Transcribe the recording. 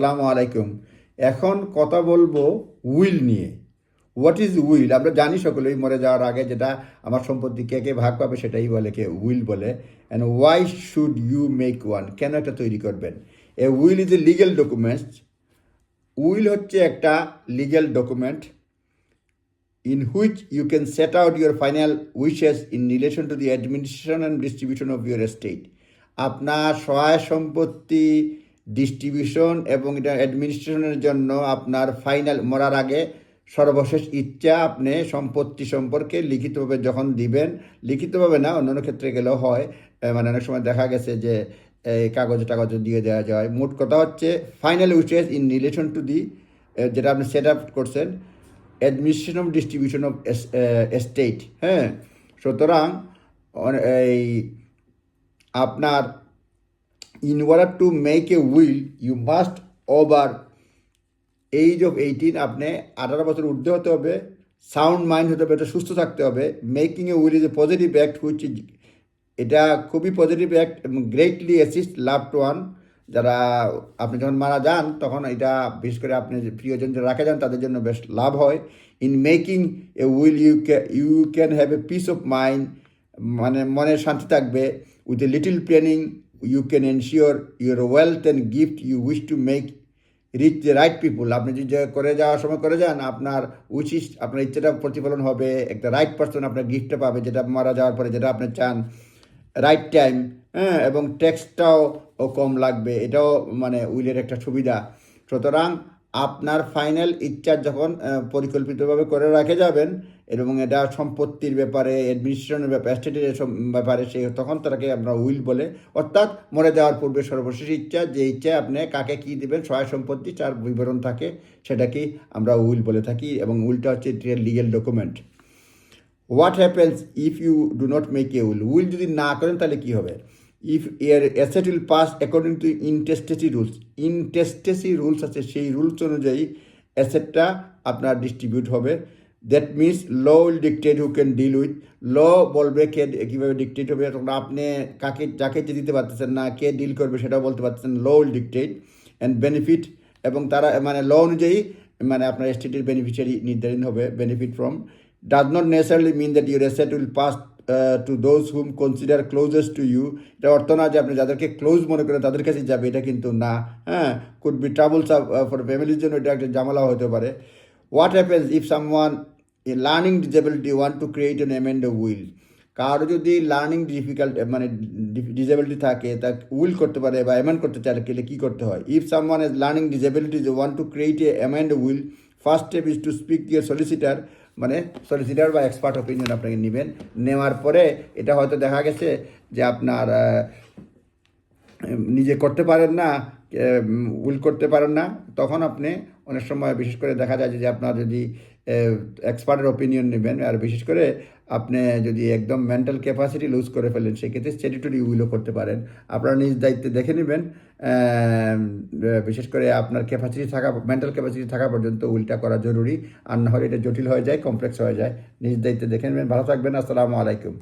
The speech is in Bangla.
আসসালামু আলাইকুম। এখন কথা বলব উইল নিয়ে। What is will? আমরা জানি সকলেই মরে যাওয়ার আগে যেটা আমার সম্পত্তি কে কে ভাগ পাবে সেটাই বলে, কে উইল বলে। And why should you make one কেন একটা তৈরি করবেন? A will is a legal documents will হচ্ছে একটা legal document in which you can set out your final wishes in relation to the administration and distribution of your estate. আপনার সহায় সম্পত্তি ডিস্ট্রিবিউশন এবং এটা অ্যাডমিনিস্ট্রেশনের জন্য আপনার ফাইনাল মরার আগে সর্বশেষ ইচ্ছা আপনি সম্পত্তি সম্পর্কে লিখিতভাবে যখন দিবেন, লিখিতভাবে না, অন্যান্য ক্ষেত্রে গেলেও হয়। মানে অনেক সময় দেখা গেছে যে এই কাগজে টাগজে দিয়ে দেওয়া যায়। মোট কথা হচ্ছে final wishes in relation to the যেটা আপনি সেট আপ করছেন administration of distribution of estate হ্যাঁ? সুতরাং এই, আপনার in order to make a will you must over age of eighteen আপনি আঠারো বছর ঊর্ধ্বে হতে হবে সাউন্ড মাইন্ড হতে হবে, এটা সুস্থ থাকতে হবে। Making a will is a positive act which is এটা খুবই পজিটিভ অ্যাক্ট এবং greatly assist love to one যারা আপনি যখন মারা যান, তখন এটা বিশেষ করে আপনি যে প্রিয়জন যারা রাখা যান, তাদের জন্য বেশ লাভ হয়। In making a will you you can have a peace of mind মানে মনের শান্তি থাকবে। With a little planning you can ensure your wealth and gift you wish to make reach the right people আপনি যদি করে যাওয়ার সময় করে যান, আপনার উচিত, আপনার ইচ্ছাটা প্রতিফলন হবে, একটা রাইট পার্সন আপনার গিফটটা পাবে, যেটা মারা যাওয়ার পরে যেটা আপনি চান রাইট টাইম হ্যাঁ এবং ট্যাক্সটাও কম লাগবে, এটাও মানে উইলের একটা সুবিধা। সুতরাং আপনার ফাইনাল ইচ্ছা যখন পরিকল্পিতভাবে করে রাখে যাবেন এবং এটা সম্পত্তির ব্যাপারে অ্যাডমিনিস্ট্রেশনের ব্যাপারে স্টেটের ব্যাপারে, সে তখন তাকে আমরা উইল বলে, অর্থাৎ মরে যাওয়ার পূর্বে সর্বশেষ ইচ্ছা, যে ইচ্ছা আপনি কাকে কী দেবেন, সহায় সম্পত্তি তার বিবরণ থাকে, সেটাকেই আমরা উইল বলে থাকি এবং উইলটা হচ্ছে legal document what happens if you do not make a will will যদি না করেন তাহলে কী হবে? ইফ এর asset will pass according to intestacy rules intestacy rules আছে, সেই রুলস অনুযায়ী অ্যাসেটটা আপনার ডিস্ট্রিবিউট হবে। That means law will dictate who can deal with law বলবে কে কীভাবে ডিকটেট হবে। তখন আপনি কাকে, যাকে দিতে পারতেছেন না, কে ডিল করবে সেটাও বলতে পারতেছেন law will dictate and benefit এবং তারা মানে ল অনুযায়ী মানে আপনার এস্টেটের বেনিফিশিয়ারি নির্ধারণ হবে benefit from does not necessarily mean that your asset will pass to those whom consider closest to you এটা অর্থ না যে আপনি যাদেরকে ক্লোজ মনে করেন তাদের কাছে যাবে, এটা কিন্তু না। হ্যাঁ কুড বি ট্রাভেলস ফর ফ্যামিলির জন্য এটা একটা ঝামেলা হতে পারে। What happens if some someone learning disability want to create an amend will কারও যদি লার্নিং ডিফিকাল্ট মানে ডিসেবিলিটি থাকে, তা উইল করতে পারে বা অ্যামেন্ড করতে চায় গেলে কী করতে হয়? If someone is learning disabilities one two create a amend will first step is to speak your solicitor মানে সলিসিটার বা এক্সপার্ট অপিনিয়ন আপনাকে নেবেন। নেওয়ার পরে এটা হয়তো দেখা গেছে যে আপনার নিজে করতে পারেন না উইল করতে পারেন না, তখন আপনি অনেক সময় বিশেষ করে দেখা যায় যে আপনার যদি এক্সপার্টের ওপিনিয়ন নেবেন, আর বিশেষ করে আপনি যদি একদম মেন্টাল ক্যাপাসিটি লুজ করে ফেলেন, সেক্ষেত্রে স্টেটুটরি উইলও করতে পারেন। আপনারা নিজ দায়িত্বে দেখে নেবেন বিশেষ করে আপনার ক্যাপাসিটি থাকা মেন্টাল ক্যাপাসিটি থাকা পর্যন্ত উইলটা করা জরুরি। আর না হলে এটা জটিল হয়ে যায় কমপ্লেক্স হয়ে যায়। নিজ দায়িত্বে দেখে নেবেন। ভালো থাকবেন, আসসালামু আলাইকুম।